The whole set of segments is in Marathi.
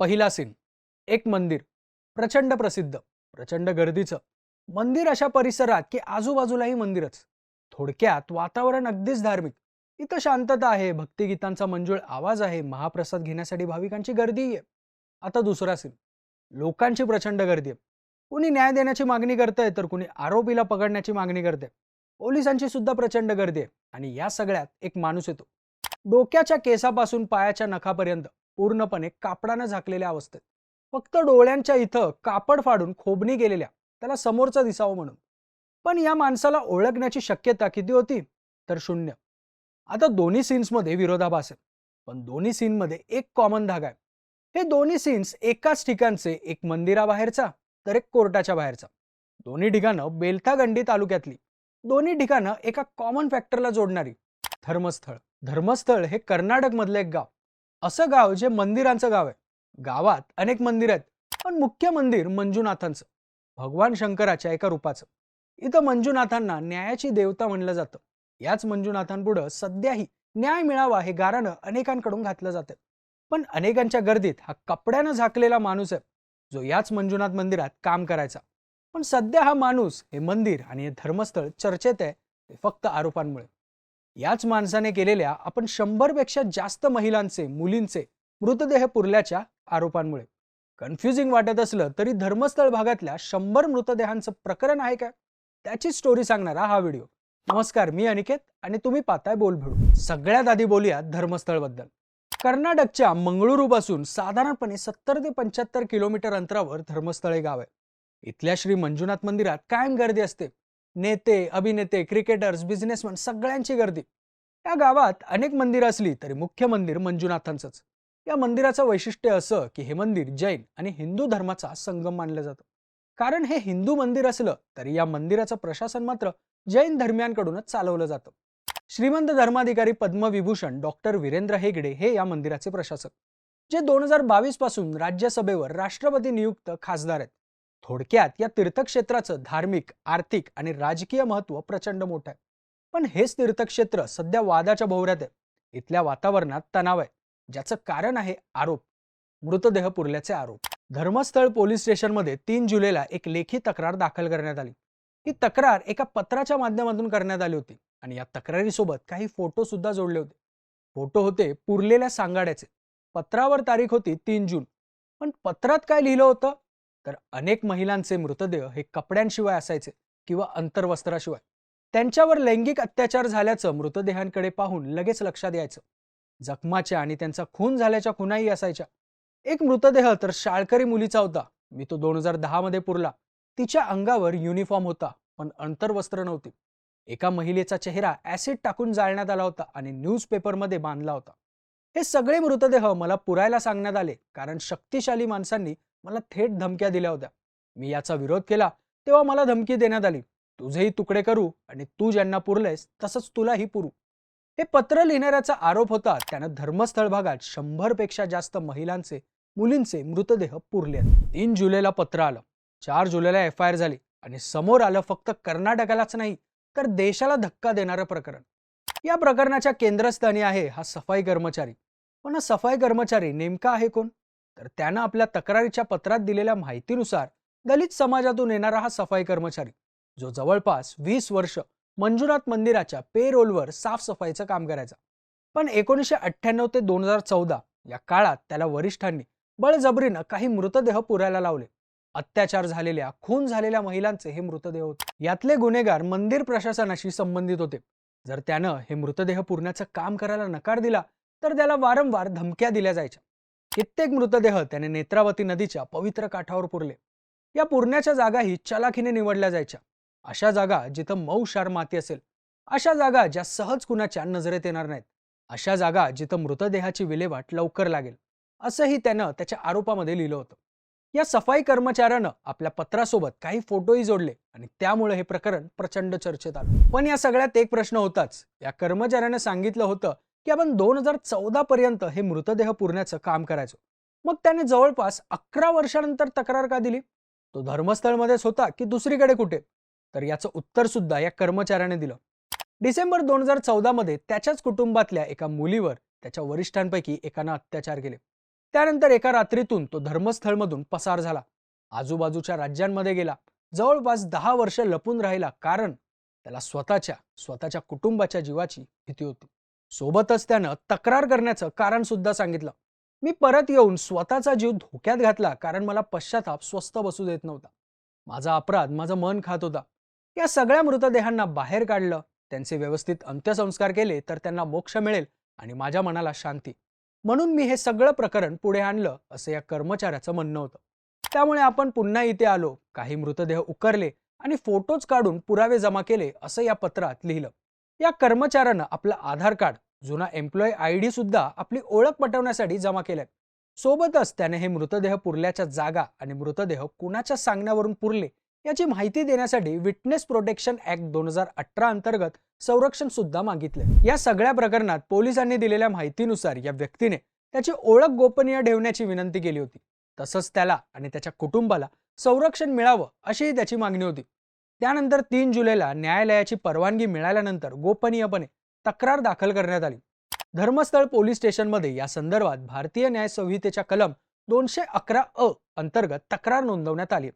पहिला सीन एक मंदिर प्रचंड प्रसिद्ध प्रचंड गर्दीचं. मंदिर अशा परिसरात की आजूबाजूलाही मंदिरच. थोडक्यात वातावरण अगदीच धार्मिक. इथं शांतता आहे भक्तिगीतांचा मंजूळ आवाज आहे महाप्रसाद घेण्यासाठी भाविकांची गर्दी आहे. आता दुसरा सीन लोकांची प्रचंड गर्दी आहे. कुणी न्याय देण्याची मागणी करतंय तर कुणी आरोपीला पकडण्याची मागणी करते पोलिसांची सुद्धा प्रचंड गर्दी आहे आणि या सगळ्यात एक माणूस येतो. डोक्याच्या केसापासून पायाच्या नखापर्यंत. पूर्णपणे कापडानं झाकलेल्या अवस्थेत. फक्त डोळ्यांच्या इथं कापड फाडून खोबणी गेलेल्या त्याला समोरचा दिसावं म्हणून. पण या माणसाला ओळखण्याची शक्यता किती होती? तर शून्य. आता दोन्ही सीन्समध्ये विरोधाभास आहे. पण दोन्ही सीनमध्ये एक कॉमन धागा आहे. हे दोन्ही सीन्स एकाच ठिकाणचे एक मंदिराबाहेरचा तर एक कोर्टाच्या बाहेरचा. दोन्ही ठिकाणं बेलथागंडी तालुक्यातली. दोन्ही ठिकाणं एका कॉमन फॅक्टरला जोडणारी धर्मस्थळ. धर्मस्थळ हे कर्नाटक मधलं एक गाव. असं गाव जे मंदिरांचं गाव आहे. गावात अनेक मंदिर आहेत पण मुख्य मंदिर मंजुनाथांचं भगवान शंकराच्या एका रूपाचं. इथं मंजुनाथांना न्यायाची देवता म्हणलं जातं. याच मंजुनाथांपुढं सध्याही न्याय मिळावा हे गारानं अनेकांकडून घातलं जातं. पण अनेकांच्या गर्दीत हा कपड्यानं झाकलेला माणूस आहे जो याच मंजुनाथ मंदिरात काम करायचा. पण सध्या हा माणूस हे मंदिर आणि हे धर्मस्थळ चर्चेत आहे ते फक्त आरोपांमुळे. याच माणसाने केलेल्या आपण शंभरपेक्षा जास्त महिलांचे मुलींचे मृतदेह पुरल्याच्या आरोपांमुळे. कन्फ्युजिंग वाटत असलं तरी धर्मस्थळ भागातल्या शंभर मृतदेहांचं प्रकरण आहे का? त्याची स्टोरी सांगणारा हा व्हिडिओ. नमस्कार मी अनिकेत आणि तुम्ही पाहताय बोल भिडू सगळ्यात आधी बोलूया धर्मस्थळबद्दल कर्नाटकच्या मंगळुरूपासून साधारणपणे सत्तर ते पंच्याहत्तर किलोमीटर अंतरावर धर्मस्थळ हे गाव आहे. इथल्या श्री मंजुनाथ मंदिरात कायम गर्दी असते. नेते अभिनेते क्रिकेटर्स बिझनेसमॅन सगळ्यांची गर्दी. या गावात अनेक मंदिरं असली तरी मुख्य मंदिर मंजुनाथांचंच. या मंदिराचं वैशिष्ट्य असं की हे मंदिर जैन आणि हिंदू धर्माचा संगम मानलं जातं. कारण हे हिंदू मंदिर असलं तरी या मंदिराचं प्रशासन मात्र जैन धर्मियांकडूनच चालवलं जातं. श्रीमंत धर्माधिकारी पद्मविभूषण डॉक्टर वीरेंद्र हेगडे हे या मंदिराचे प्रशासक. जे दोन हजार बावीसपासून राज्यसभेवर राष्ट्रपती नियुक्त खासदार आहेत. थोडक्यात या तीर्थक्षेत्राचं धार्मिक आर्थिक आणि राजकीय महत्त्व प्रचंड मोठं आहे. पण हेच तीर्थक्षेत्र सध्या वादाच्या भोवऱ्यात आहे. इथल्या वातावरणात तणाव आहे. ज्याचं कारण आहे आरोप. मृतदेह पुरल्याचे आरोप. धर्मस्थळ पोलीस स्टेशनमध्ये तीन जुलैला एक लेखी तक्रार दाखल करण्यात आली. ही तक्रार एका पत्राच्या माध्यमातून करण्यात आली होती आणि या तक्रारीसोबत काही फोटो सुद्धा जोडले होते. फोटो होते पुरलेल्या सांगाड्याचे. पत्रावर तारीख होती तीन जून. पण पत्रात काय लिहिलं होतं? तर अनेक महिलांचे मृतदेह हे कपड्यांशिवाय असायचे किंवा अंतर्वस्त्राशिवाय. त्यांच्यावर लैंगिक अत्याचार झाल्याचं मृतदेहांकडे पाहून लगेच लक्षात यायचं. जखमाच्या आणि त्यांचा खून झाल्याच्या खुनाही असायच्या. एक मृतदेह तर शाळकरी मुलीचा होता. मी तो दोन हजार दहा मध्ये पुरला. तिच्या अंगावर युनिफॉर्म होता पण अंतर्वस्त्र नव्हती. एका महिलेचा चेहरा ऍसिड टाकून जाळण्यात आला होता आणि न्यूजपेपरमध्ये बांधला होता. हे सगळे मृतदेह मला पुरायला सांगण्यात आले कारण शक्तिशाली माणसांनी मला थेट धमक्या दिल्या होत्या. मी याचा विरोध केला तेव्हा मला धमकी देण्यात आली. तुझेही तुकडे करू आणि तू ज्यांना पुरलेस तसंच तुलाही पुरू. हे पत्र लिहिणाऱ्याचा आरोप होता त्यानं धर्मस्थळ भागात शंभरपेक्षा जास्त महिलांचे मुलींचे मृतदेह पुरले तीन जुलैला पत्र आलं. चार जुलैला एफ आय आर झाली आणि समोर आलं फक्त कर्नाटकालाच नाही तर देशाला धक्का देणारं प्रकरण. या प्रकरणाच्या केंद्रस्थानी आहे हा सफाई कर्मचारी. पण हा सफाई कर्मचारी नेमका आहे कोण? तर त्यानं आपल्या तक्रारीच्या पत्रात दिलेल्या माहितीनुसार दलित समाजातून येणारा हा सफाई कर्मचारी जो जवळपास वीस वर्ष मंजुनाथ मंदिराच्या पे रोलवर साफसफाईचं काम करायचा. पण एकोणीसशे अठ्ठ्याण्णव ते दोन हजार चौदा या काळात त्याला वरिष्ठांनी बळजबरीनं काही मृतदेह पुरायला लावले. अत्याचार झालेल्या खून झालेल्या महिलांचे हे मृतदेह होते. यातले गुन्हेगार मंदिर प्रशासनाशी संबंधित होते. जर त्यानं हे मृतदेह पुरण्याचं काम करायला नकार दिला तर त्याला वारंवार धमक्या दिल्या जायच्या. कित्येक मृतदेह त्याने नेत्रावती नदीच्या पवित्र काठावर पुरले. या पुरण्याच्या जागाही चलाखीने निवडल्या जायच्या. अशा जागा जिथं मऊ क्षार माती असेल अशा जागा ज्या सहज कुणाच्या नजरेत येणार नाहीत अशा जागा जिथं मृतदेहाची विल्हेवाट लवकर लागेल असंही त्यानं त्याच्या आरोपामध्ये लिहिलं होतं. या सफाई कर्मचाऱ्यानं आपल्या पत्रासोबत काही फोटोही जोडले आणि त्यामुळे हे प्रकरण प्रचंड चर्चेत आलं. पण या सगळ्यात एक प्रश्न होताच. या कर्मचाऱ्यानं सांगितलं होतं की आपण दोन हजार चौदा पर्यंत हे मृतदेह पुरण्याचं काम करायचो. मग त्याने जवळपास अकरा वर्षानंतर तक्रार का दिली? तो धर्मस्थळमध्येच होता की दुसरीकडे कुठे? तर याचं उत्तर सुद्धा या कर्मचाऱ्याने दिलं. डिसेंबर दोन हजार चौदा मध्ये त्याच्याच कुटुंबातल्या एका मुलीवर त्याच्या वरिष्ठांपैकी एकानं अत्याचार केले. त्यानंतर एका रात्रीतून तो धर्मस्थळमधून पसार झाला. आजूबाजूच्या राज्यांमध्ये गेला. जवळपास दहा वर्ष लपून राहिला कारण त्याला स्वतःच्या स्वतःच्या कुटुंबाच्या जीवाची भीती होती. सोबतच त्यानं तक्रार करण्याचं कारण सुद्धा सांगितलं. मी परत येऊन स्वतःचा जीव धोक्यात घातला कारण मला पश्चाताप स्वस्थ बसू देत नव्हता. माझा अपराध माझं मन खात होता. या सगळ्या मृतदेहांना बाहेर काढलं त्यांचे व्यवस्थित अंत्यसंस्कार केले तर त्यांना मोक्ष मिळेल आणि माझ्या मनाला शांती. म्हणून मी हे सगळं प्रकरण पुढे आणलं असं या कर्मचाऱ्याचं म्हणणं होतं. त्यामुळे आपण पुन्हा इथे आलो काही मृतदेह उकरले आणि फोटोज काढून पुरावे जमा केले असं या पत्रात लिहिलं. या कर्मचाऱ्यानं आपलं आधार कार्ड जुना एम्प्लॉय आय डी सुद्धा आपली ओळख पटवण्यासाठी जमा केलाय. सोबतच त्याने हे मृतदेह पुरल्याच्या जागा आणि मृतदेह कुणाच्या सांगण्यावरून पुरले याची माहिती देण्यासाठी विटनेस प्रोटेक्शन ऍक्ट दोन हजार अठरा अंतर्गत संरक्षण सुद्धा मागितले या सगळ्या प्रकरणात पोलिसांनी दिलेल्या माहितीनुसार या व्यक्तीने त्याची ओळख गोपनीय ठेवण्याची विनंती केली होती. तसंच त्याला आणि त्याच्या कुटुंबाला संरक्षण मिळावं अशीही त्याची मागणी होती. त्यानंतर तीन जुलैला न्यायालयाची परवानगी मिळाल्यानंतर गोपनीयपणे तक्रार दाखल करण्यात आली. धर्मस्थळ पोलीस स्टेशनमध्ये या संदर्भात भारतीय न्याय संहितेच्या कलम दोनशे अकरा अ अंतर्गत तक्रार नोंदवण्यात आली.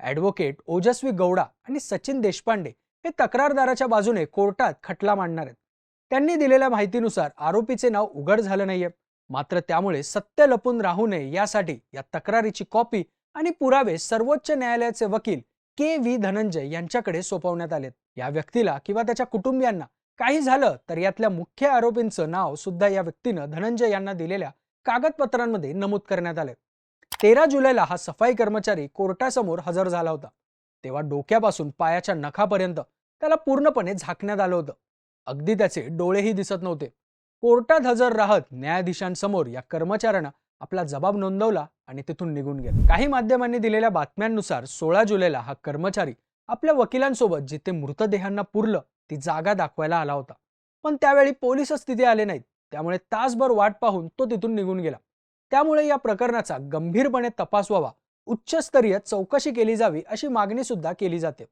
ॲडव्होकेट ओजस्वी गौडा आणि सचिन देशपांडे हे तक्रारदाराच्या बाजूने कोर्टात खटला मांडणार आहेत. त्यांनी दिलेल्या माहितीनुसार आरोपीचे नाव उघड झालं नाहीये. मात्र त्यामुळे सत्य लपून राहू नये यासाठी या तक्रारीची कॉपी आणि पुरावे सर्वोच्च न्यायालयाचे वकील के व्ही धनंजय यांच्याकडे सोपवण्यात आलेत. या व्यक्तीला किंवा त्याच्या कुटुंबियांना काही झालं तर यातल्या मुख्य आरोपींचं नाव सुद्धा या व्यक्तीनं धनंजय यांना दिलेल्या कागदपत्रांमध्ये नमूद करण्यात आले तेरा जुलैला हा सफाई कर्मचारी कोर्टासमोर हजर झाला होता. तेव्हा डोक्यापासून पायाच्या नखापर्यंत त्याला पूर्णपणे झाकण्यात आलं होतं. अगदी त्याचे डोळेही दिसत नव्हते. कोर्टात हजर राहत न्यायाधीशांसमोर या कर्मचाऱ्यांना आपला जबाब नोंदवला आणि तिथून निघून गेला. काही माध्यमांनी दिलेल्या बातम्यांनुसार सोळा जुलैला हा कर्मचारी आपल्या वकिलांसोबत जिथे मृतदेहांना पुरलं ती जागा दाखवायला आला होता. पण त्यावेळी पोलीसच तिथे आले नाहीत. त्यामुळे तासभर वाट पाहून तो तिथून निघून गेला. त्यामुळे या प्रकरणाचा गंभीरपणे तपास व्हावा उच्चस्तरीय चौकशी केली जावी अशी मागणी सुद्धा केली जाते.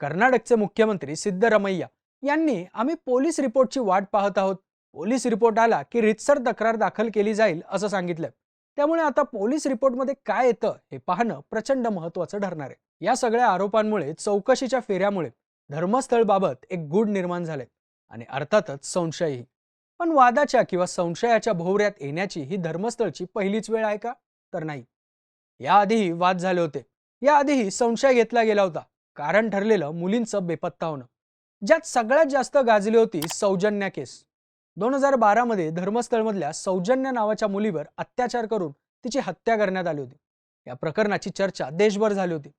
कर्नाटकचे मुख्यमंत्री सिद्धरमैया यांनी आम्ही पोलीस रिपोर्टची वाट पाहत आहोत. पोलीस रिपोर्ट आला की रितसर तक्रार दाखल केली जाईल असं सांगितलं त्यामुळे आता पोलीस रिपोर्टमध्ये काय येतं हे पाहणं प्रचंड महत्वाचं ठरणार आहे. या सगळ्या आरोपांमुळे चौकशीच्या फेऱ्यामुळे धर्मस्थळबाबत एक गूढ निर्माण झाले आणि अर्थातच संशयही. पण वादाच्या किंवा संशयाच्या भोवऱ्यात येण्याची ही धर्मस्थळची पहिलीच वेळ आहे का? तर नाही. याआधीही वाद झाले होते. याआधीही संशय घेतला गेला होता. कारण ठरलेलं मुलींचं बेपत्ता होणं. ज्यात सगळ्यात जास्त गाजली होती सौजन्या केस. दोन हजार बारामध्ये धर्मस्थळमधल्या सौजन्य नावाच्या मुलीवर अत्याचार करून तिची हत्या करण्यात आली होती. या प्रकरणाची चर्चा देशभर झाली होती.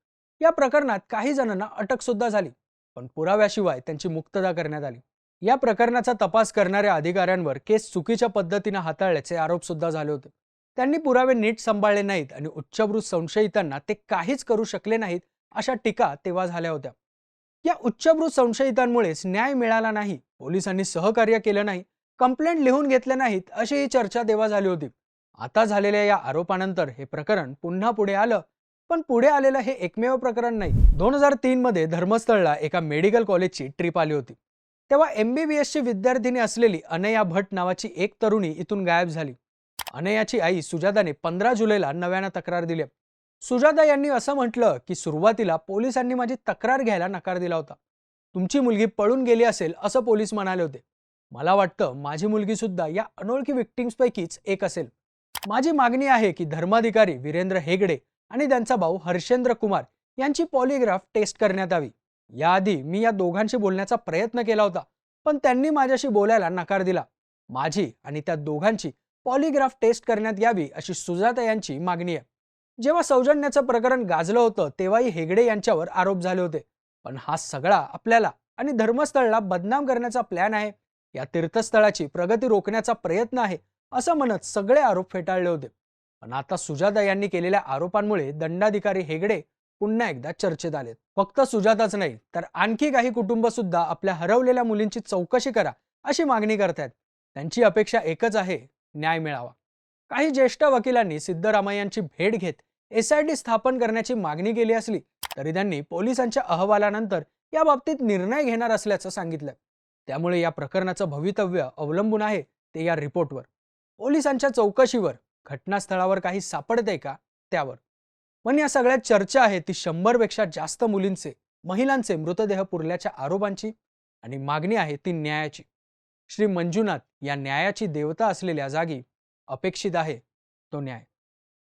या प्रकरणात काही जणांना अटक सुद्धा झाली पण पुराव्याशिवाय त्यांची मुक्तता करण्यात आली. या प्रकरणाचा तपास करणाऱ्या अधिकाऱ्यांवर केस चुकीच्या पद्धतीनं हाताळल्याचे आरोप सुद्धा झाले होते. त्यांनी पुरावे नीट सांभाळले नाहीत आणि उच्चभ्रू संशयितांना ते काहीच करू शकले नाहीत अशा टीका तेव्हा झाल्या होत्या. या उच्चभ्रू संशयितांमुळेच न्याय मिळाला नाही पोलिसांनी सहकार्य केलं नाही कंप्लेंट लिहून घेतल्या नाहीत अशी ही चर्चा देवा झाली होती. आता झालेल्या या आरोपानंतर हे प्रकरण पुन्हा पुढे आलं पण पुढे आलेलं हे एकमेव प्रकरण नाही. दोन हजार तीन मध्ये धर्मस्थळला एका मेडिकल कॉलेजची ट्रिप आली होती. तेव्हा एमबीबीएसची विद्यार्थिनी असलेली अनया भट नावाची एक तरुणी इथून गायब झाली. अनयाची आई सुजाताने पंधरा जुलैला नव्यानं तक्रार दिली. सुजाता यांनी असं म्हटलं की सुरुवातीला पोलिसांनी माझी तक्रार घ्यायला नकार दिला होता. तुमची मुलगी पळून गेली असेल असं पोलीस म्हणाले होते. मला वाटतं माझी मुलगी सुद्धा या अनोळखी विक्टिम्सपैकीच एक असेल. माझी मागणी आहे की धर्माधिकारी वीरेंद्र हेगडे आणि त्यांचा भाऊ हर्षेंद्र कुमार यांची पॉलिग्राफ टेस्ट करण्यात यावी. याआधी मी या दोघांशी बोलण्याचा प्रयत्न केला होता पण त्यांनी माझ्याशी बोलायला नकार दिला. माझी आणि त्या दोघांची पॉलिग्राफ टेस्ट करण्यात यावी अशी सुजाता यांची मागणी आहे. जेव्हा सौजन्याचं प्रकरण गाजलं होतं तेव्हाही हेगडे यांच्यावर आरोप झाले होते. पण हा सगळा आपल्याला आणि धर्मस्थळला बदनाम करण्याचा प्लॅन आहे. या तीर्थस्थळाची प्रगती रोखण्याचा प्रयत्न आहे असं म्हणत सगळे आरोप फेटाळले होते. पण आता सुजाता यांनी केलेल्या आरोपांमुळे दंडाधिकारी हेगडे पुन्हा एकदा चर्चेत आलेत. फक्त सुजाताच नाही तर आणखी काही कुटुंब सुद्धा आपल्या हरवलेल्या मुलींची चौकशी करा अशी मागणी करतायत. त्यांची अपेक्षा एकच आहे न्याय मिळावा. काही ज्येष्ठ वकिलांनी सिद्धरामय्यांची भेट घेत एसआयटी स्थापन करण्याची मागणी केली असली तरी त्यांनी पोलिसांच्या अहवालानंतर या बाबतीत निर्णय घेणार असल्याचं सांगितलं. त्यामुळे या प्रकरणाचं भवितव्य अवलंबून आहे ते या रिपोर्टवर. पोलिसांच्या चौकशीवर घटनास्थळावर काही सापडते का? त्यावर. पण या सगळ्यात चर्चा आहे ती शंभरपेक्षा जास्त मुलींचे महिलांचे मृतदेह पुरल्याच्या आरोपांची आणि मागणी आहे ती न्यायाची. श्री मंजुनाथ या न्यायाची देवता असलेल्या जागी अपेक्षित आहे तो न्याय.